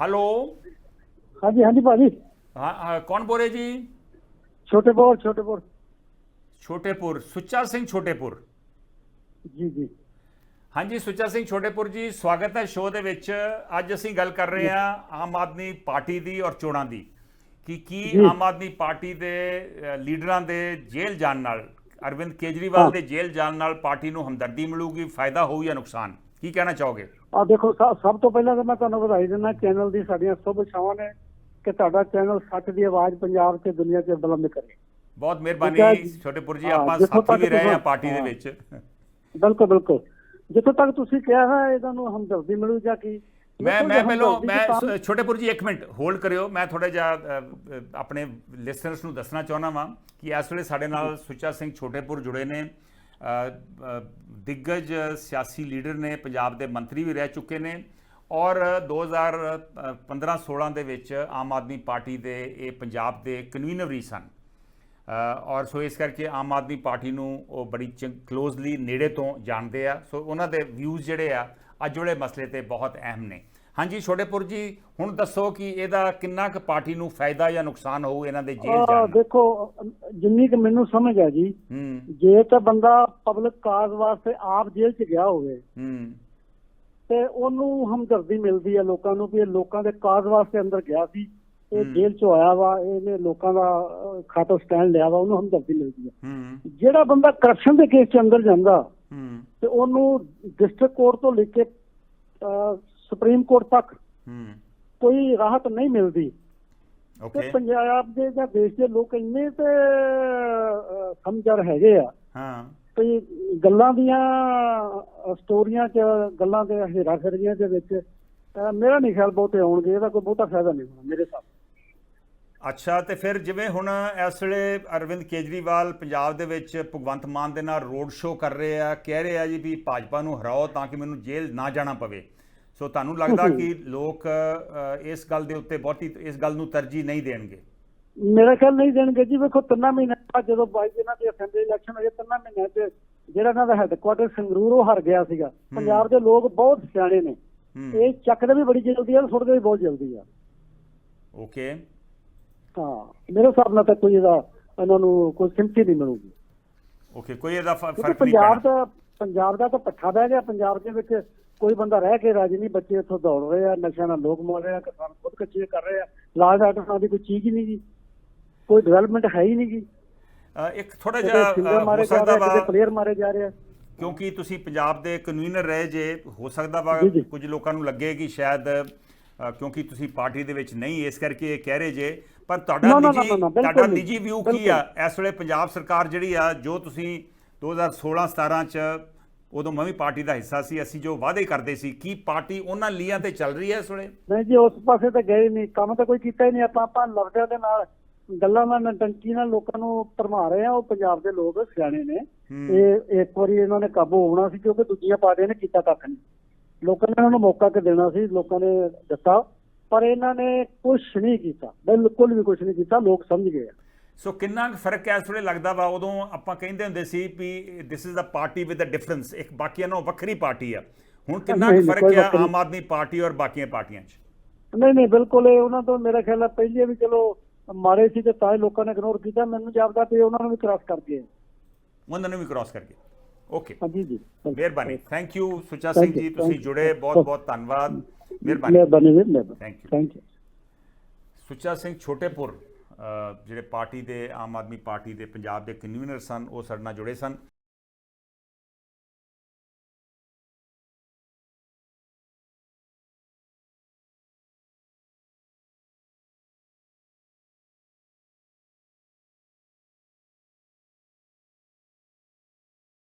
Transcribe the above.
Hello ਹਾਂਜੀ ਹਾਂਜੀ ਭਾਜੀ। ਹਾਂ ਹਾਂ, ਕੌਣ ਬੋਲੇ ਜੀ? ਛੋਟੇਪੁਰ ਛੋਟੇਪੁਰ। ਛੋਟੇਪੁਰ ਸੁੱਚਾ ਸਿੰਘ ਛੋਟੇਪੁਰ। ਜੀ ਜੀ। ਹਾਂਜੀ ਸੁੱਚਾ ਸਿੰਘ ਛੋਟੇਪੁਰ ਜੀ ਸਵਾਗਤ ਹੈ ਸ਼ੋਅ ਦੇ ਵਿੱਚ। ਅੱਜ ਅਸੀਂ ਗੱਲ ਕਰ ਰਹੇ ਹਾਂ ਆਮ ਆਦਮੀ ਪਾਰਟੀ ਦੀ ਔਰ ਚੋਣਾਂ ਦੀ। ਕਿ ਕੀ ਜੀ। ਆਮ ਆਦਮੀ ਪਾਰਟੀ ਦੇ ਅ, ਲੀਡਰਾਂ ਦੇ ਜੇਲ੍ਹ ਜਾਣ ਨਾਲ ਅਰਵਿੰਦ ਕੇਜਰੀਵਾਲ ਹਾਂ। ਦੇ ਜੇਲ੍ਹ ਜਾਣ ਨਾਲ ਪਾਰਟੀ ਨੂੰ ਹਮਦਰਦੀ ਮਿਲੂਗੀ ਫਾਇਦਾ ਹੋਊ ਜਾਂ ਨੁਕਸਾਨ? ਕੀ ਕਹਿਣਾ ਚਾਹੋਗੇ? ਆ ਦੇਖੋ ਸਭ ਤੋਂ ਪਹਿਲਾਂ ਤਾਂ ਮੈਂ ਤੁਹਾਨੂੰ ਵਧਾਈ ਦਿੰਦਾ ਚੈਨਲ ਦੀ ਸਾਡੀਆਂ ਸ਼ੁਭ ਇਛਾਵਾਂ ਨੇ ਕਿ ਤੁਹਾਡਾ ਚੈਨਲ ਸੱਚ ਦੀ ਆਵਾਜ਼ ਪੰਜਾਬ ਤੇ ਦੁਨੀਆ 'ਚ ਬੁਲੰਦ ਕਰੇ। ਬਹੁਤ ਮਿਹਰਬਾਨੀ। ਛੋਟੇਪੁਰ ਜੀ ਆਪਾਂ ਸਾਥੀ ਵੀ ਰਹੇ ਤੁਸੀਂ- ਪਾਰਟੀ ਦੇ। ਵਿੱਚ। ਬਿਲਕੁਲ ਬਿਲਕੁਲ। ਜਿੱਥੋਂ ਤੱਕ ਤੁਸੀਂ ਕਿਹਾ ਹੈ ਇਹਨਾਂ ਨੂੰ ਹਮਦਰਦੀ ਮਿਲੂ ਜਾਂ ਕੀ? ਮੈਂ ਮੈਂ ਪਹਿਲਾਂ ਮੈਂ ਛੋਟੇਪੁਰ ਜੀ ਇੱਕ ਮਿੰਟ ਹੋਲਡ ਕਰਿਓ। ਮੈਂ ਥੋੜਾ ਜਿਹਾ ਆਪਣੇ ਲਿਸਨਰਸ ਨੂੰ ਦੱਸਣਾ ਚਾਹੁੰਦਾ ਵਾਂ ਕਿ ਇਸ ਵੇਲੇ ਸਾਡੇ ਨਾਲ ਸੁੱਚਾ ਸਿੰਘ ਛੋਟੇਪੁਰ ਜੁੜੇ ਨੇ। ਦਿੱਗਜ ਸਿਆਸੀ ਲੀਡਰ ਨੇ, ਪੰਜਾਬ ਦੇ ਮੰਤਰੀ ਵੀ ਰਹਿ ਚੁੱਕੇ ਨੇ ਔਰ 2015-16 ਦੇ ਵਿੱਚ ਆਮ ਆਦਮੀ ਪਾਰਟੀ ਦੇ ਇਹ ਪੰਜਾਬ ਦੇ ਕਨਵੀਨਰ ਵੀ ਸਨ। ਔਰ ਸੋ ਇਸ ਕਰਕੇ ਆਮ ਆਦਮੀ ਪਾਰਟੀ ਨੂੰ ਉਹ ਬੜੀ ਕਲੋਜ਼ਲੀ ਨੇੜੇ ਤੋਂ ਜਾਣਦੇ ਆ। ਸੋ ਉਹਨਾਂ ਦੇ ਵਿਊਜ਼ ਜਿਹੜੇ ਆ, ਅੱਜ ਵਾਲੇ ਮਸਲੇ ਤੇ ਬਹੁਤ ਅਹਿਮ ਨੇ। ਹਾਂਜੀ ਛੋਟੇਪੁਰ ਜੀ ਹੁਣ ਦੱਸੋ ਕਿ ਇਹਦਾ ਕਿੰਨਾ ਕੁ ਪਾਰਟੀ ਨੂੰ ਫਾਇਦਾ ਜਾਂ ਨੁਕਸਾਨ ਹੋਊ ਇਹਨਾਂ ਦੇ ਜੇਲ੍ਹ ਜਾਣ ਦੇਖੋ ਜਿੰਨੀ ਕਿ ਮੈਨੂੰ ਸਮਝ ਆ ਜੀ ਜੇ ਤਾਂ ਬੰਦਾ ਪਬਲਿਕ ਕਾਜ਼ ਵਾਸਤੇ ਆਪ ਜੇਲ੍ਹ 'ਚ ਗਿਆ ਹੋਵੇ ਹੂੰ। ਤੇ ਉਹਨੂੰ ਹਮਦਰਦੀ ਮਿਲਦੀ ਹੈ ਲੋਕਾਂ ਨੂੰ ਵੀ ਇਹ ਲੋਕਾਂ ਦੇ ਕਾਜ਼ ਵਾਸਤੇ ਅੰਦਰ ਗਿਆ ਸੀ ਇਹ। ਜੇਲ੍ਹ 'ਚੋਂ ਆਇਆ ਵਾ ਇਹਨੇ ਲੋਕਾਂ ਦਾ ਅਹ, ਖਾਤਾ ਸਟੈਂਡ ਲਿਆ ਵਾ ਉਹਨੂੰ ਹਮਦਰਦੀ ਮਿਲਦੀ ਹੈ। ਜਿਹੜਾ ਬੰਦਾ ਕਰਪਸ਼ਨ ਦੇ ਕੇਸ 'ਚ ਅੰਦਰ ਜਾਂਦਾ ਹੂੰ। ਤੇ ਉਹਨੂੰ ਡਿਸਟ੍ਰਿਕਟ ਕੋਰਟ ਤੋਂ ਲੈ ਕੇ ਸੁਪਰੀਮ ਕੋਰਟ ਤੱਕ ਹੂੰ। ਕੋਈ ਰਾਹਤ ਨਹੀਂ ਮਿਲਦੀ। ਤੇ ਓਕੇ ਪੰਜਾਬ ਦੇ ਜਾਂ ਦੇਸ਼ ਦੇ ਲੋਕ ਇੰਨੇ ਤੇ ਅਹ, ਸਮਝਦਾਰ ਹੈਗੇ ਆ। ਹਾਂ। ਵੀ ਗੱਲਾਂ ਦੀਆਂ ਸਟੋਰੀਆਂ 'ਚ ਗੱਲਾਂ ਦੇ ਹੇਰਾ ਫੇਰੀਆਂ ਦੇ ਵਿੱਚ ਮੇਰਾ ਨਹੀਂ ਖਿਆਲ ਬਹੁਤੇ ਆਉਣਗੇ ਇਹਦਾ ਕੋਈ ਬਹੁਤਾ ਫਾਇਦਾ ਨਹੀਂ ਹੋਣਾ ਮੇਰੇ ਹਿਸਾਬ। ਅੱਛਾ ਤੇ ਫਿਰ ਜਿਵੇਂ ਹੁਣ ਇਸ ਵੇਲੇ ਅਰਵਿੰਦ ਕੇਜਰੀਵਾਲ ਪੰਜਾਬ ਦੇ ਵਿੱਚ ਭਗਵੰਤ ਮਾਨ ਦੇ ਨਾਲ ਰੋਡ ਸ਼ੋਅ ਕਰ ਰਹੇ ਆ ਕਹਿ ਰਹੇ ਆ ਜੀ ਵੀ ਭਾਜਪਾ ਨੂੰ ਹਰਾਓ ਤਾਂ ਕਿ ਮੈਨੂੰ ਜੇਲ੍ਹ ਨਾ ਜਾਣਾ ਪਵੇ। ਸੋ ਤੁਹਾਨੂੰ ਲੱਗਦਾ ਕਿ ਲੋਕ ਇਸ ਗੱਲ ਦੇ ਉੱਤੇ ਬਹੁਤੀ ਇਸ ਗੱਲ ਨੂੰ ਤਰਜੀਹ ਨਹੀਂ ਦੇਣਗੇ? ਮੇਰਾ ਖਿਆਲ ਨਹੀਂ ਦੇਣਗੇ ਜੀ। ਵੇਖੋ ਤਿੰਨਾਂ ਮਹੀਨਿਆਂ ਬਾਅਦ ਜਦੋਂ ਬਾਈ ਇਹਨਾਂ ਦੀ ਅਸੈਂਬਲੀ ਇਲੈਕਸ਼ਨ ਹੋਈ ਤਿੰਨਾਂ ਮਹੀਨਿਆਂ 'ਚ ਜਿਹੜਾ ਇਹਨਾਂ ਦਾ ਹੈੱਡਕੁਆਟਰ ਸੰਗਰੂਰ ਉਹ ਹਾਰ ਗਿਆ ਸੀਗਾ। ਪੰਜਾਬ ਦੇ ਲੋਕ ਬਹੁਤ ਸਿਆਣੇ ਨੇ। ਇਹ ਚੱਕਦੇ ਵੀ ਬੜੀ ਜਲਦੀ ਆ ਸੁੱਟਦੇ ਵੀ ਬਹੁਤ ਜਲਦੀ ਆ। ਓਕੇ। ਹਾਂ ਮੇਰੇ ਹਿਸਾਬ ਨਾਲ ਤਾਂ ਕੋਈ ਇਹਦਾ ਇਹਨਾਂ ਨੂੰ ਕੋਈ ਸਿੰਪਤੀ ਨਹੀਂ ਮਿਲੂਗੀ। ਓਕੇ ਕੋਈ ਇਹਦਾ ਫ਼ਰਕ ਨਹੀਂ ਪੰਜਾਬ ਦਾ ਪੰਜਾਬ ਦਾ ਤਾਂ ਪੱਠਾ ਬਹਿ ਗਿਆ। ਪੰਜਾਬ ਦੇ ਵਿੱਚ ਕੋਈ ਬੰਦਾ ਰਹਿ ਕੇ ਰਾਜੀ ਨਹੀਂ ਬੱਚੇ ਇੱਥੋਂ ਦੌੜ ਰਹੇ ਆ ਨਸ਼ਿਆਂ ਨਾਲ ਲੋਕ ਮਰ ਰਹੇ ਆ ਕਿਸਾਨ ਖੁਦ ਕੱਚੇ ਕਰ ਰਹੇ ਆ ਲਾਜ ਆਟਾ ਦੀ ਕੋਈ ਚੀਜ਼ ਹੀ ਨਹੀਂ ਜੀ। ਕੋਈ ਡਿਵੈਲਪਮੈਂਟ ਹੈ ਹੀ ਨਹੀਂ ਜੀ। ਇੱਕ ਥੋੜਾ ਜਿਹਾ ਹੋ ਸਕਦਾ ਵਾ ਪਲੇਅਰ ਮਾਰੇ ਜਾ ਰਹੇ ਆ। ਕਿਉਂਕਿ ਤੁਸੀਂ ਪੰਜਾਬ ਦੇ ਕਨਵੀਨਰ ਰਹੇ ਜੇ ਹੋ ਸਕਦਾ ਵਾ। ਕੁਝ ਲੋਕਾਂ ਨੂੰ ਲੱਗੇ ਕਿ ਸ਼ਾਇਦ ਕਿਉਂਕਿ ਤੁਸੀਂ ਪਾਰਟੀ ਦੇ ਵਿੱਚ ਨਹੀਂ ਇਸ ਕਰਕੇ ਇਹ ਕਹਿ ਰਹੇ ਜੇ। ਪਰ ਤੁਹਾਡਾ ਨਿੱਜੀ ਤੁਹਾਡਾ। ਨਿੱਜੀ ਵਿਊ ਕੀ ਆ? ਇਸ ਵੇਲੇ ਪੰਜਾਬ ਸਰਕਾਰ ਜਿਹੜੀ ਆ ਜੋ ਤੁਸੀਂ 2016 17 ਚ ਉਦੋਂ ਮੈਂ ਵੀ ਪਾਰਟੀ ਦਾ ਹਿੱਸਾ ਸੀ ਅਸੀਂ ਜੋ ਵਾਅਦੇ ਕਰਦੇ ਸੀ ਕੀ ਪਾਰਟੀ ਉਹਨਾਂ ਲੀਆਂ ਤੇ ਚੱਲ ਰਹੀ ਹੈ ਇਸ ਵੇਲੇ? ਨਹੀਂ ਜੀ ਉਸ ਪਾਸੇ ਤਾਂ ਗਏ ਨਹੀਂ ਕੰਮ ਤਾਂ ਕੋਈ ਕੀਤਾ ਹੀ ਨਹੀਂ ਆਪਾਂ ਆਪਾਂ ਲਫ਼ਜ਼ਾਂ ਦੇ ਨਾਲ ਗੱਲਾਂ ਨਾਲ ਨਟੰਕੀ ਨਾਲ ਲੋਕਾਂ ਨੂੰ ਭਰਮਾ ਰਹੇ ਆ ਉਹ ਪੰਜਾਬ ਦੇ ਲੋਕ ਸਿਆਣੇ ਨੇ। ਇਹ ਇੱਕ ਵਾਰੀ ਇਹਨਾਂ ਨੇ ਕਾਬੂ ਹੋਣਾ ਸੀ ਕਿਉਂਕਿ ਦੂਜੀਆਂ ਪਾਰਟੀਆਂ ਨੇ ਕੀਤਾ ਕੱਖ ਨਹੀਂ। ਲੋਕਾਂ ਨੇ ਇਹਨਾਂ ਨੂੰ ਮੌਕਾ ਕਿ ਦੇਣਾ ਸੀ ਲੋਕਾਂ ਨੇ ਦਿੱਤਾ ਪਰ ਇਹਨਾਂ ਨੇ ਕੁਝ ਨਹੀਂ ਕੀਤਾ ਬਿਲਕੁਲ ਵੀ ਕੁਝ ਨਹੀਂ ਕੀਤਾ ਲੋਕ ਸਮਝ ਗਏ ਆ। ਸੋ ਕਿੰਨਾ ਕੁ ਫ਼ਰਕ ਹੈ ਇਸ ਵੇਲੇ ਲੱਗਦਾ ਵਾ? ਉਦੋਂ ਆਪਾਂ ਕਹਿੰਦੇ ਹੁੰਦੇ ਸੀ ਵੀ this is a party with a difference ਇੱਕ ਬਾਕੀਆਂ ਨਾਲੋਂ ਵੱਖਰੀ ਪਾਰਟੀ ਆ। ਹੁਣ ਕਿੰਨਾ ਕੁ ਫ਼ਰਕ ਵੱਖਰੀ- ਆਮ ਆਦਮੀ ਪਾਰਟੀ ਔਰ ਬਾਕੀਆਂ ਪਾਰਟੀਆਂ 'ਚ? ਨਹੀਂ ਨਹੀਂ ਬਿਲਕੁਲ ਇਹ ਉਹਨਾਂ ਤੋਂ ਮੇਰਾ ਖਿਆਲ ਹੈ ਪਹਿਲੇ ਵੀ ਚਲੋ ਮਾਰੇ ਸੀ ਤੇ ਤਾਂ ਹੀ ਲੋਕਾਂ ਨੇ ਇਗਨੋਰ ਕੀਤਾ। ਮੈਨੂੰ ਜਾਪਦਾ ਵੀ ਉਹਨਾਂ ਨੂੰ ਵੀ ਕ੍ਰਾਸ ਕਰ ਗਏ। ਉਹਨਾਂ ਨੂੰ ਵੀ ਕ੍ਰਾਸ ਕਰਕੇ ਓਕੇ ਹਾਂਜੀ ਜੀ ਬਿਲਕੁਲ। ਮਿਹਰਬਾਨੀ। ਥੈਂਕ ਯੂ ਸੁਚਾ ਸਿੰਘ ਜੀ ਤੁਸੀਂ. ਜੁੜੇ। ਬਹੁਤ ਬਹੁਤ ਧੰਨਵਾਦ। ਮਿਹਰਬਾਨੀ। ਮਿਹਰਬਾਨੀ ਜੀ. Thank you Sucha Singh Chhotepur. ਜਿਹੜੇ ਪਾਰਟੀ ਦੇ ਆਮ ਆਦਮੀ ਪਾਰਟੀ ਦੇ ਪੰਜਾਬ ਦੇ ਕਨਵੀਨਰ ਸਨ, ਉਹ ਸਾਡੇ ਨਾਲ ਜੁੜੇ ਸਨ।